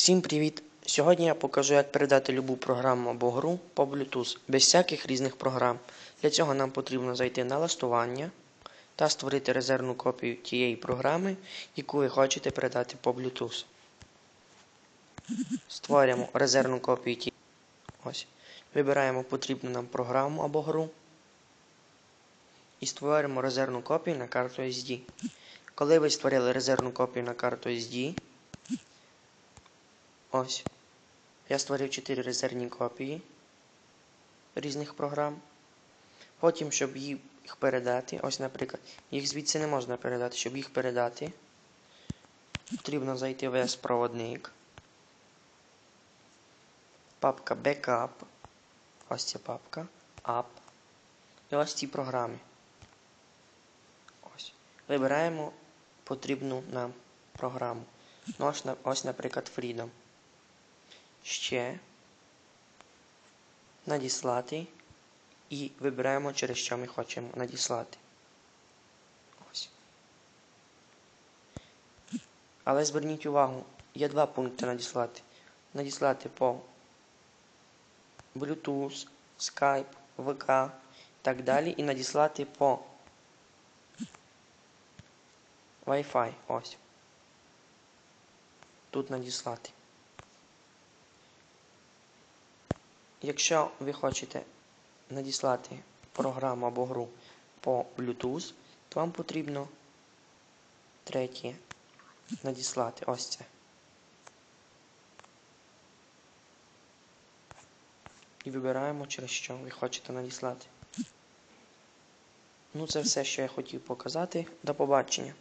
Всім привіт! Сьогодні я покажу, як передати любу програму або гру по Bluetooth без всяких різних програм. Для цього нам потрібно зайти на листування та створити резервну копію тієї програми, яку ви хочете передати по Bluetooth. Створюємо резервну копію тієї. Ось. Вибираємо потрібну нам програму або гру. І створюємо резервну копію на карту SD. Коли ви створили резервну копію на карту SD, Ось. Я створив 4 резервні копії різних програм. Потім, щоб їх передати, ось, наприклад, їх звідси не можна передати. Щоб їх передати, потрібно зайти в S-проводник. Папка Backup. Ось ця папка. App. І ось ці програми. Ось. Вибираємо потрібну нам програму. Ну, ось, наприклад, Freedom ще надіслати і вибираємо, через що ми хочемо надіслати. Ось. Але зверніть увагу, є два пункти надіслати. Надіслати по Bluetooth, Skype, VK і так далі. І надіслати по Wi-Fi. Ось. Тут надіслати. Якщо ви хочете надіслати програму або гру по Bluetooth, то вам потрібно третє надіслати ось це. І вибираємо, через що ви хочете надіслати. Ну, це все, що я хотів показати. До побачення.